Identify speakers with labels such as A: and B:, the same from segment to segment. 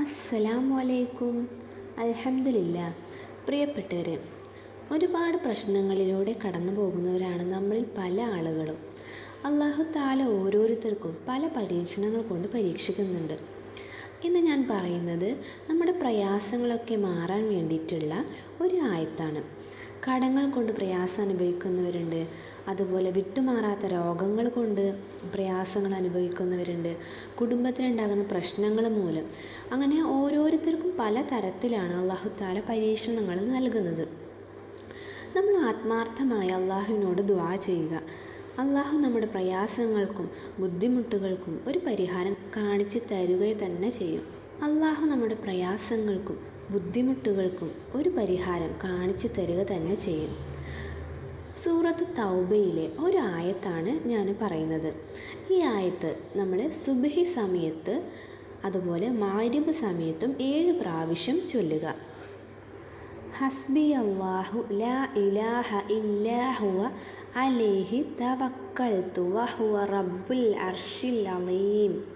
A: അസ്സലാമു അലൈക്കും അലഹമില്ല പ്രിയപ്പെട്ടവരെ ഒരുപാട് പ്രശ്നങ്ങളിലൂടെ കടന്നു പോകുന്നവരാണ് നമ്മളിൽ പല ആളുകളും. അള്ളാഹു താല ഓരോരുത്തർക്കും പല പരീക്ഷണങ്ങൾ കൊണ്ട് പരീക്ഷിക്കുന്നുണ്ട്. ഇന്ന് ഞാൻ പറയുന്നത് നമ്മുടെ പ്രയാസങ്ങളൊക്കെ മാറാൻ വേണ്ടിയിട്ടുള്ള ഒരു ആയത്താണ്. കടങ്ങൾ കൊണ്ട് പ്രയാസം അനുഭവിക്കുന്നവരുണ്ട്. അതുപോലെ വിട്ടുമാറാത്ത രോഗങ്ങൾ കൊണ്ട് പ്രയാസങ്ങൾ അനുഭവിക്കുന്നവരുണ്ട്. കുടുംബത്തിലുണ്ടാകുന്ന പ്രശ്നങ്ങൾ മൂലം. അങ്ങനെ ഓരോരുത്തർക്കും പല തരത്തിലാണ് അള്ളാഹു താല പരീക്ഷണങ്ങൾ നൽകുന്നത്. നമ്മൾ ആത്മാർത്ഥമായി അള്ളാഹുവിനോട് ദ്വാ ചെയ്യുക. അള്ളാഹു നമ്മുടെ പ്രയാസങ്ങൾക്കും ബുദ്ധിമുട്ടുകൾക്കും ഒരു പരിഹാരം കാണിച്ചു തരുക തന്നെ ചെയ്യും. അള്ളാഹു നമ്മുടെ പ്രയാസങ്ങൾക്കും ബുദ്ധിമുട്ടുകൾക്കും ഒരു പരിഹാരം കാണിച്ചു തരിക തന്നെ ചെയ്യും. സൂറത്ത് തൗബയിലെ ഒരു ആയത്താണ് ഞാൻ പറയുന്നത്. ഈ ആയത്ത് നമ്മൾ സുബഹി സമയത്ത് അതുപോലെ മാരിബ് സമയത്തും ഏഴ് പ്രാവശ്യം ചൊല്ലുക. ഹസ്ബി അള്ളാഹു ലാ ഇലാഹ ഇല്ലാഹു അലേഹി തവക്കൽ തവക്കൽതു വഹുവ റബ്ബുൽ അർഷിൽ അലീം.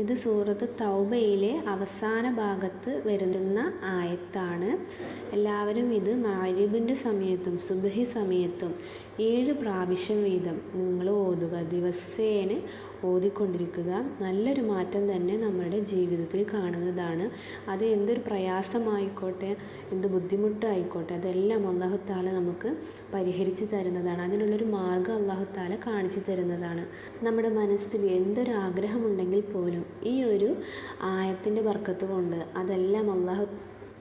A: ഇത് സൂറത്ത് തൗബയിലെ അവസാന ഭാഗത്ത് വരുന്ന ആയത്താണ്. എല്ലാവരും ഇത് മാരിബിന്റെ സമയത്തും സുബഹി സമയത്തും ഏഴ് പ്രാവശ്യം വീതം നിങ്ങൾ ഓതുക. ദിവസേന ഓതിക്കൊണ്ടിരിക്കുക. നല്ലൊരു മാറ്റം തന്നെ നമ്മുടെ ജീവിതത്തിൽ കാണുന്നതാണ്. അത് എന്തൊരു പ്രയാസമായിക്കോട്ടെ എന്ത് ബുദ്ധിമുട്ടായിക്കോട്ടെ അതെല്ലാം അള്ളാഹുത്താല നമുക്ക് പരിഹരിച്ച് തരുന്നതാണ്. അതിനുള്ളൊരു മാർഗം അള്ളാഹുത്താല കാണിച്ചു തരുന്നതാണ്. നമ്മുടെ മനസ്സിൽ എന്തൊരു ആഗ്രഹമുണ്ടെങ്കിൽ പോലും ഈ ഒരു ആയത്തിന്റെ വർക്കത്ത് കൊണ്ട് അതെല്ലാം അള്ളാഹു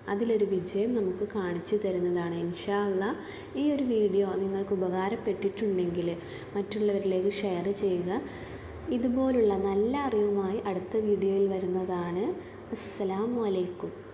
A: അതിലൊരു വിജയം നമുക്ക് കാണിച്ചു തരുന്നതാണ്. ഇൻഷാ അല്ലാ ഈ ഒരു വീഡിയോ നിങ്ങൾക്ക് ഉപകാരപ്പെട്ടിട്ടുണ്ടെങ്കിൽ മറ്റുള്ളവരിലേക്ക് ഷെയർ ചെയ്യുക. ഇതുപോലുള്ള നല്ല അറിവുമായി അടുത്ത വീഡിയോയിൽ വരുന്നതാണ്. അസ്സലാമു അലൈക്കും.